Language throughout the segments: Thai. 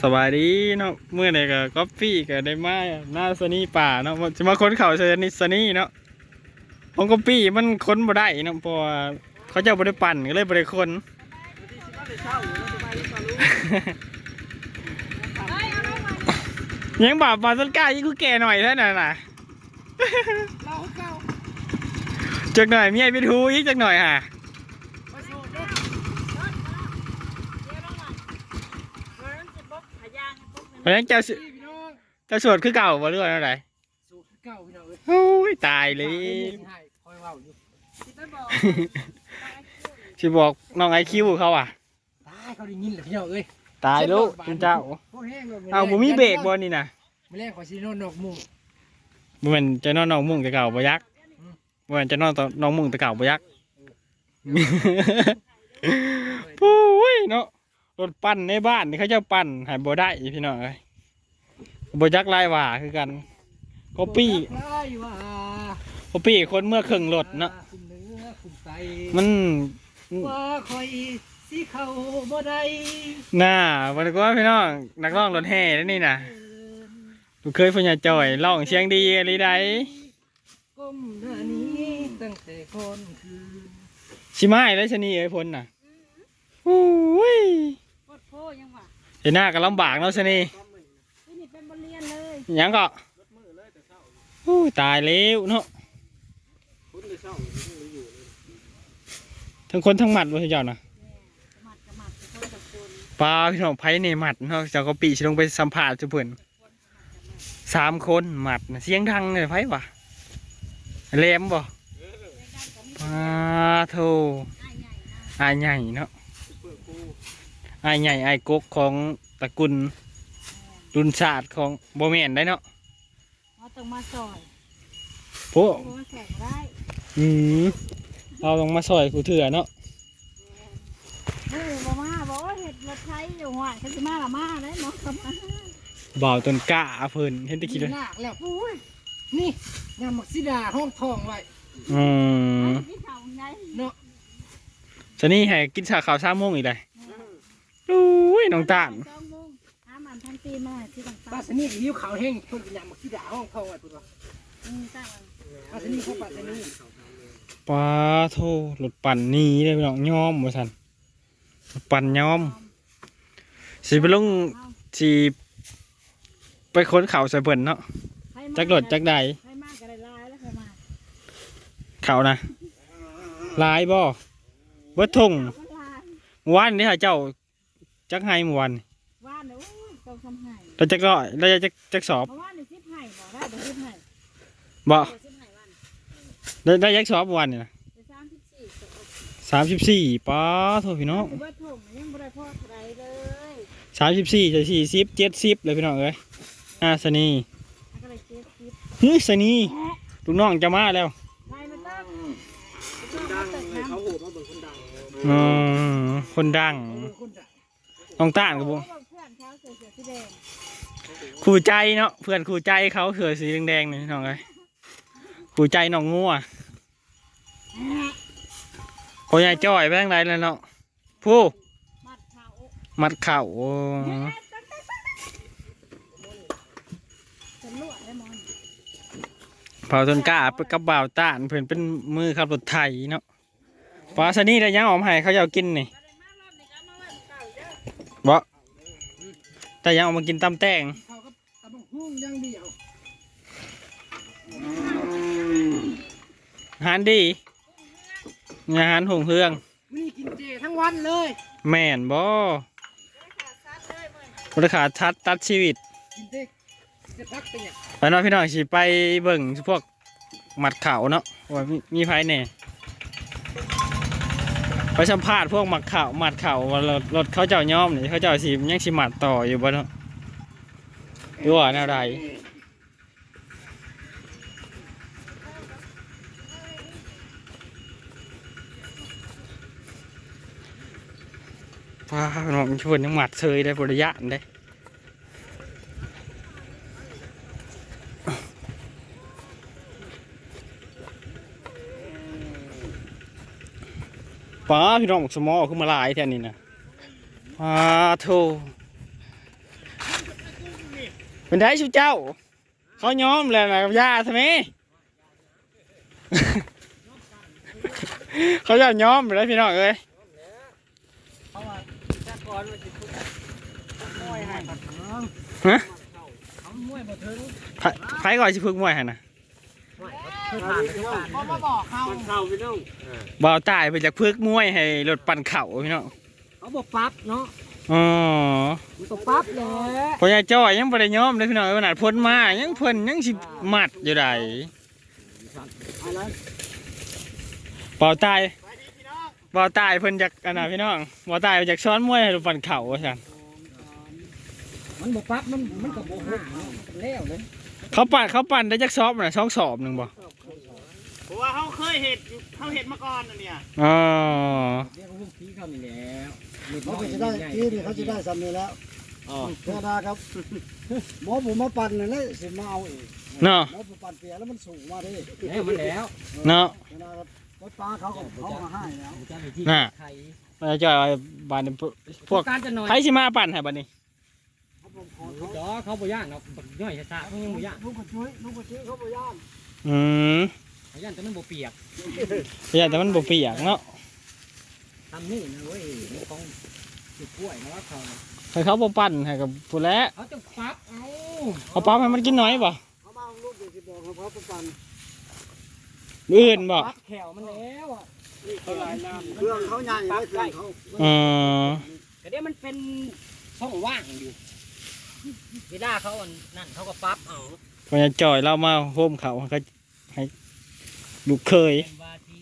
สวัสดีเนาะเมื่อไหร่ก็ก๊อปปี้ก็ได้มาหน้าสนีป่าเนาะจะมาค้นเขาเชนิสนีเนาะของก๊อปปี้มันค้นบ่ได้เนาะเพราะว่าเขาเจะบ่ได้ปั่นก็เลยบ่ได้ค้นยังบาปมาต้นกล้ายิ่งกูแก่หน่อยเท่านั้นน่ะเราเก่าจักหน่อยเมียไปทูอีกจักหน่อยฮะ ไปสูบเด้ อเพราะฉะนั้นเจ้าสิพี่น้องเจ้าสวดคือเก่าบ่หรือว่าอะไรสูบเก่าพี่น้องเอ้ยโอ้ยตายเลยให้คอยเว้าอยู่สิบอกน้องไอคิวเขาอะ ตายเขาได้ยินเหรอพี่น้องเอ้ยตายลูกคุณเจ้า โอ้แห้งเลยเอาบ่มีเบรกบ่นี่นะไม่แรงขอซีโน่นอกมุ้งบ่แม่นจะนอนน้องมุ่งแต่เก่าบ่ยักอืมบ่แม่นจะนอนตอนน้องมุ่งแต่เก่าบ่ยักโอ้ยเนาะ รถปั่นในบ้านนี่เขาเจะปั่นให้บ่ได้พี่น้องเอ้ยบ่ยักลายหว่าคือกันก็ปี้ไล่ว่าก็ปี้คนเมื่อครึ่งรถเนาะคุณเนื้อคุณไตมันว่าคอยสิเข้าบ่ได้น่าวันก็ว่าพี่น้องนักร้องรถแห่นั่นนี่น่ะลูกเคยพญาจอยร้องเสียงดีอะไรใดก้มหน้านี้ตั้งแต่ก่อนคืนชิมาแล้วชะนีเอ้ยพ้นน่ะโอ้ ยโคตรโพยังว่ะเห็นหน้าก็ลำบากเนาะชะนีที่นี่เป็นบทเรียนเลยหยังก็โอ้ยตายแล้วเนาะทั้งคนทั้งหมัดว่าเจ้าน่ะสมัดกระหมัดเป็นคนกับคนปลาพี่น้องไผ่ในหมัดเนาะเจ้าก็ปีสิลงไปสัมผัสจุเพิ่นสามคนหมัดน่ะเสียงดังเลยไผ่วะแหลมบ่ปลาโทง่ายใหญ่นะอายใหญ่เนาะ อายใหญ่อายกกของตระกุลรุนศาสตร์ของโบแมนได้เนาะเราต้องมาซอยโอ้เพราะว่าแข่งได้อืมเราต้องมาซอยกูเถื่อเนาะเฮ้ยบ่มาบอกว่าเห็ดรถไทยอยู่หวานเขาจะมาละมาได้เนาะกมาบ่าวต้นกล้าเพิ่นเห็นแตะกี้เลยหนักแล้วโอ้ยนี่ยามักซิดาห้องทองไว้อืมที่เขาไงเนาะสนี่ให้กินชาขาวสามโมงอีกเลย อุ้ยน้องตาลสองโมงหามันทันตีมาที่ต่างป้าสนี่ยิ้วขาวแห้งเพิ่นยามักซิดาห้องทองไว้ปุ๊บๆอืมตั้งป้าสนี่เขาป้าสนี่ปลาโทรถปั่นหนี่เลยพี่น้องยอมว่าซั่นรถปั่นยอมสิไปลงสิไปค้นเขาใส่เพิ่นเนาะจักรถจักใดใครมากก็ได้ลายแล้วใครมาเขานะลายบ่เบิดทงก็ลายเมื่อวานนี่ฮะเจ้า จักไห้เมื่อวานว่านเนี่ยโอ้ยต้องทำให้เราจักร้อยเราจะจักจักสอบเพราะว่าในซิปให้บอกได้เดี๋ยวซิปให้บ่เดี๋ยวซิปให้วันได้ได้จักสอบเมื่อวานนี่นะเดี๋ยวสามสิบสี่สามสิบสี่ป้าโทษพี่น้องถือว่าถงยังบ่ได้พอเท่าไรเลยสามสิบสี่จะสี่สิบเจ็ดสิบเลยพี่น้องเอ้ยอ่าสนีแล้วก็เลยเจ็ดสิบเฮ้ยสนีลูกน้องจะมาแล้วไล่มาตั้งดังเลยเขาโหมาเบิ่งคนดัง อืมคนดังเบิ่งคนดัง น้องต้านกับผมขู่ใจเนาะเพื่อนคู่ใจเขาเขือสีแดงๆนี่น้องเอ้ยคู่ใจน้องงัวพอยายจ้อยไปทางไหนแล้วเนาะผู้มัดเขามัดเข่าโอ้ฉันลวดได้มอนเผาต้นกล้าไปกับบ่าวต้านเพื่อนเป็นมือขับรถไถเนาะปลาสนีได้ยังออมให้เขาจะเอากินนี่ แต่ยังเอามากินตำแตงเขาก็ตะบังหุ่งอยังเดียวอาหารดีอาหารหงเฮือง มื้อนี้กินเจทั้งวันเลยแม่นบ่บริขาทัดตัดชีวิต กินเจจะพักเป็นหยังไปเนาะพี่น้องสิไปเบิ่งพวกหมัดเข่าเนาะว่ามีมีไผแหน่ ไปสัมภาษณ์พวกหมัดเข่าหมัดเข่าว่ารถรถเขาเจ้าย่อมนี่เขาเจ้าสิยังสิหมัดต่ออยู่บ่เนาะดูว่าแนวใดว้าวน้องชวนยังหมัดเซยได้บริยะได้ ป้าพี่น้องบอกสมอขึ้นมาลายแท่นี้นะป้าโทเป็นได้ชุเจ้า เขาย้อมแล้วนะกับยาใช่ไหมเขาจะย้อมไปแล้วพี่น้องเอ้ยเขาว่าถ้าก่อนมันสิพูดมวยฮะไผไผก่อนสิพึกมวยหั่นน่ะ คือผ่านไปทุกการเขามาบอกเขาเข้าพี่น้องบ่าวตายไปจากพึกมวยให้รถปั่นเข่าพี่น้องเขาบอกปั๊บเนาะอ๋อมันก็ปั๊บแหละพอยายจ้อยยังบ่ได้ยอมเลยพี่น้องเอ้ยขนาดพ้นมายังเพิ่นยังสิมัดอยู่ได้อะไรบ่าวตายบ่าวตายเพิ่นจากอันน่ะพี่น้องบ่าวตายไปจากซ้อนมวยให้รถปั่นเข่าว่าซั่นมันบอกปั๊บมันมันก็บอกหุ่นมันแล้วเลยเขาปั่นเขาปั่นได้จักซอบน่ะสองสอบหนึงบ่ เพราะว่าเขาเคยเห็ดอยู่เขาเห็ดมาก่อนนะเนี่ยอ๋อเรียกว่าลูกผีเขานี่แล้วเขาก็จะได้ที่นี่เขาจะได้สำเร็จแล้วเพื่อนาครับ หมอผมมาปั่นนั่นแหละสิมาเอาอีกเนาะหมอผมปั่นเปียแล้วมันสูงมาดิแล้วมันแล้วเนาะเพื่อนาครับรถปลาเขาก็เขามาให้แล้วจะมีที่น่ะใครบ่าวจ้อยว่าบ้านนี้พวกการจะหน่อยไผสิมาปั่นให้บัดนี้ เขาบอกขอลูเขากจอเขาบ่ย่านเนาะย่อยช้าๆเขายังบ่ย่านลูกกระช่วยลูกกระช่วยเขาบ่ย่านอืมเขา ย่านแต่มันบ่เปียกอย่าแต่มันบ่เปียกเนาะทำนี่นะเว้ยมันของจุดกล้วยนะว่าเขาให้เขาบ่ปั่นให้กับผู้แล้วเขาจะปั๊บเอาเอาปั๊บให้มันกินน้อยบ่เขามาเอาลูกเดี๋ยวจะบอกเขาเขาไปปั่นมื้ออื่นบ่ปั๊บแขวมันแล้วอะเครื่องเขาใหญ่เลยเครื่องเขาอ๋อก็เดี๋ยวมันเป็นช่องว่างอยู่เวลาเขาอันนั่นเขาก็ปั๊บเอา พอยายจ่อยเรามาโฮมเขาให้ให้ ลูกเคยเป็นว่าที่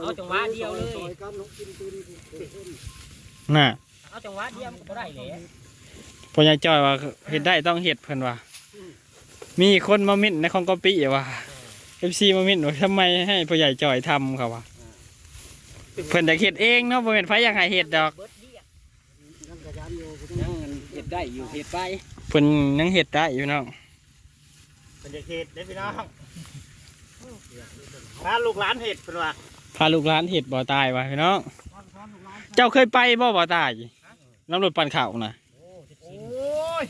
เอาจังหวะเดียวเลยซอยกันลูกกินตัวนี้น่ะเอาจังหวะเดียวมันก็บ่ได้เลยพอยายจ่อยว่าเฮ็ดได้ต้องเฮ็ดเพิ่นว่ามีคนมามิ่นในของกอปี้ว่า FC มามิ่นว่าทำไมให้พ่อใหญ่จ่อยทำเขาว่าเพิ่นอยากเฮ็ดเองเนาะบ่แม่นไผอยากให้เฮ็ดดอกเบิดเดียกันกระยานอยู่ยังเห็ดได้อยู่เห็ดไปเพิ่นยังเฮ็ดได้อยู่เนาะเป็นจะเห็ดได้พี่น้อง ถ้าลูกหลานเห็ดเป็นว่าพาลูกหลานเฮ็ดบ่ตายว่าพี่น้องเจ้าเคยไปบ่บ่ตายน้ำรถปั่นข้าวน่ะโอ้ย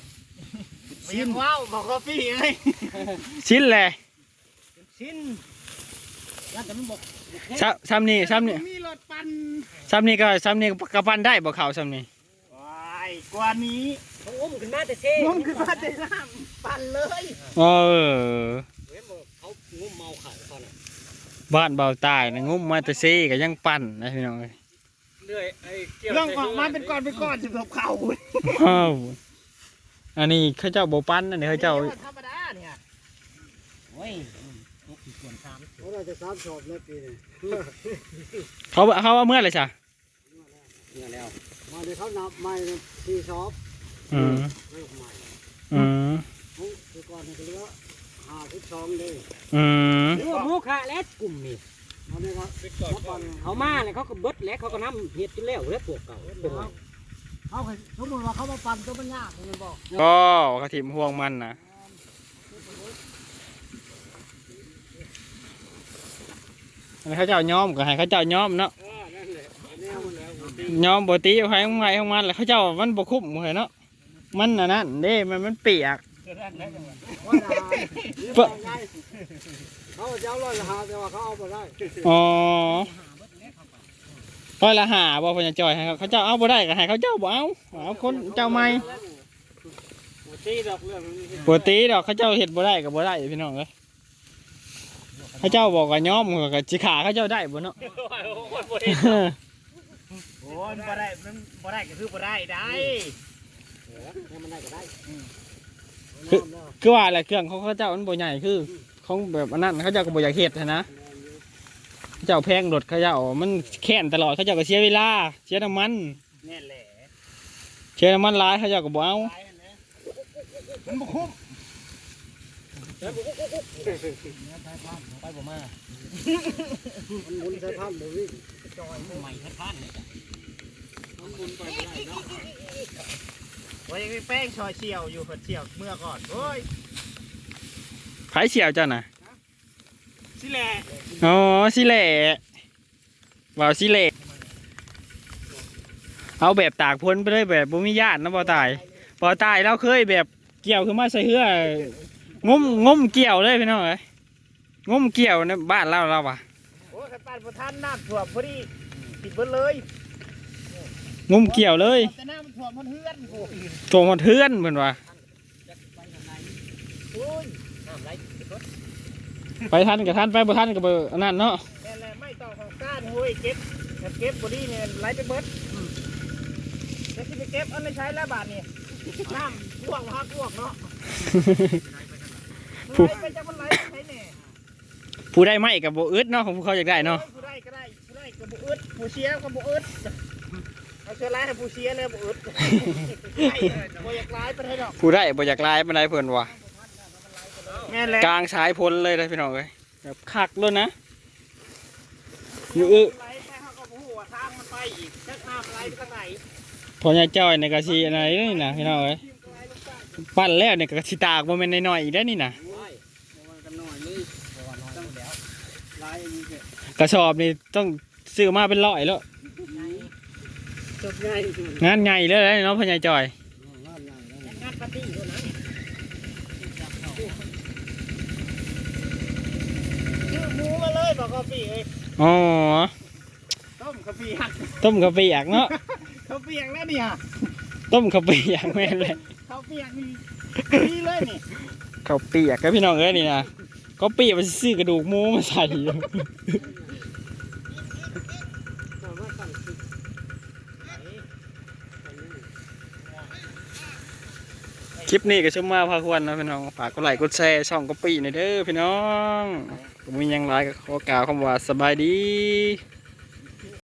เสียงว้าวบอกกาแฟเลยชิ้นแหละชิ้นยันแต่มันบอกซ้ำซ้ำนี่ซ้ำนี่มีรถปั่นซ้ำนี่ก็ซ้ำนี่ก็ปั่นได้บ่ข้าวซ้ำนี่ว้ายกว่านี้เขาอุ้มขึ้นมาแต่เซ่งมขึ้นมาได้น้ำปั่นเลยเออ บ้านเบาตายนะงุ้มมาแต่ซี่ก็ยังปั่นนะพี่น้องเอ้ยเรื่อยไอ้เกี่ยวเรื่องออกมาเป็นก้อนเป็นก้อนสำหรับเขาว้าวอันนี้เขาเจ้าโบปั้นอันนี้เขาเจ้าธรรมดาเนี่ยโอ้ยตกส่วนสามเขาได้จะสามชอบแล้วปีนี้เขาเขาว่าเมื่อไหรจ้ะเนี่ยแล้วมาเดี๋ยวเขานับใหม่ที่ชอบอืมเริ่มใหม่อืมเขาคือก่อนเนี่ยก็เหลือ ห้าสิบสองเลยอืมเรื่องมูคะและกลุ่มนี่อันนี้ก็มาปั่นเขามาเลยเขาก็เบิดแล้วเขาก็นำเห็ดจนแล้วแล้วพวกเก่าเป็นไรเขาเคยสมมติว่าเขามาปั่นตัวมันยากมันบอกก็กระถิ่มห่วงมันนะอันนี้เขาเจ้าย้อมก็ให้เขาเจ้าย้อมเนาะเออนั่นแหละแนวมันแล้วย้อมปกติเอาให้ของใครของมันแหละเขาเจ้ามันบกคุ้มเลยเนาะมันอันนั้นเด้มันมันเปียกว่าด่า เปิ้ลเขาจะเอาร้อยละหาแต่ว่าเขาเอาไปได้อ๋อร้อยละหาบ่พญาจอยให้เขาเขาเจ้าเอาบ่ได้ก็ให้เขาเจ้าบ่เอาเอาคนเจ้าใหม่ตีดอกเรื่องนี้ปกติดอกเขาเจ้าเฮ็ดบ่ได้ก็บ่ได้พี่น้องเอ้ยเขาเจ้าบอกว่าย้อมก็สิขาเขาเจ้าได้บ่เนาะโอ้ยบ่ได้มันบ่ได้ก็คือบ่ได้ได้มันได้ก็ได้ คือว่าอะไรเครื่องของเขาเจ้ามันบ่ใหญ่คือของแบบอันนั้นเขาเจ้าก็บ่อยากเฮ็ดหั้นนะเขาเจ้าแพงรถเขาเจ้ามันแค้นตลอดเขาเจ้าก็เสียเวลาเสียน้ำมันแน่แหละเสียน้ำมันหลายเขาเจ้าก็บ่เอาตายอันนะมันบ่คุ้มไปบ่มามันหมุนใส่พันเลยวิ่งใหม่ท่านเลยโอ้ยยังมีแป้งชอยเชียวอยู่เพิ่นเชียวเมื่อก่อนโอ้ยไผเสียวเจ้าน่ะสิแหละอ๋อสิแหละว่าวสิแหละเอาแบบตากพ้นไปเลยแบบบ่มีญาตินะบ่ตายบ่ตายเราเคยแบบเกี่ยวคือมาใส่เหืองมงมเกี่ยวเลยพี่น้องเอ้ยงมเกี่ยวในบ้านเราเราว่ะโอ้ขันปานประทานน้ำท่วมพอดีปิดเบิดเลย งมเกี่ยวเลยแต่น้ำมันท่วมมันเฮือนโอ้ยตัวหมดเทือนเหมือนว่าโอ้ยน้ำไหลไปรถไปทันกับทันไปบ่ทันกับเบอร์อันนั้นเนาะแม่นแหละไม่ต้องของก้านโอ้ยเก็บเก็บบอดี้เนี่ยไหลไปเบิดแล้วที่ไปเก็บเอาในใช้แล้วบาทนี่น้ำพ่วงมาพ่วงเนาะไหลไปจะมันไหลไปใช้แน่ ผู้ได้ไหมกับโบอึดเนาะของผู้เขาอยากได้เนาะ ผู้ได้ก็ได้ผู้ได้ก็บุอึดผู้เชียร์ก็บุอึด เอาเชื้อร้ายให้ผู้เชียร์เลยบุอึดไอ้บ่อยากร้ายไปให้ดอกผู้ได้บ่อยากลายมันได้เพิ่นว่ะแม่นแหละกลางสายพลเลยนะพี่น้องเอ้ยแบบคักเลยนะอยู่อึไหลไปเขาก็บ่ฮู้ว่าทางมันไปอีกจักน้ำไหลไปทางไหนพอใหญ่จ้อยในกะชีอะไรนี่นะพี่น้องเอ้ยปั้นแล้วเนี่ยกะสิตากบ่แม่นน้อยๆอีกได้อนี่นะกันหน่อยนี่เพราะว่าน้อยอยู่แล้วลายอย่างนี้แกกระสอบนี่ต้องซื้อมาเป็นร้อยแล้ว จบง่ายสุดงานใหญ่เลยนะเนาะพ่อใหญ่จ้อยงานง่ายนะงานปาร์ตี้ด้วยนะชื่อหมูมาเลยบอกกาแฟเอ้ยอ๋อต้มกาแฟหักต้มกะปิอยากเนาะเขาเปียกแล้วเนี่ยต้มกะปิอยากแม่นเลยเขาเปียกนี่นี่เลยนี่ข้าวเปียกกับพี่น้องเอ้ยนี่นะก็ปีกมันซื้อกระดูกหมูมาใส่ คลิปนี้ก็ชุ่มมาพาควรนะพี่น้องฝากกดไลค์กดแชร์ช่องก็ปีหน่อยเด้อพี่น้องมียังไรก็ขอกล่าวคำว่าสบายดี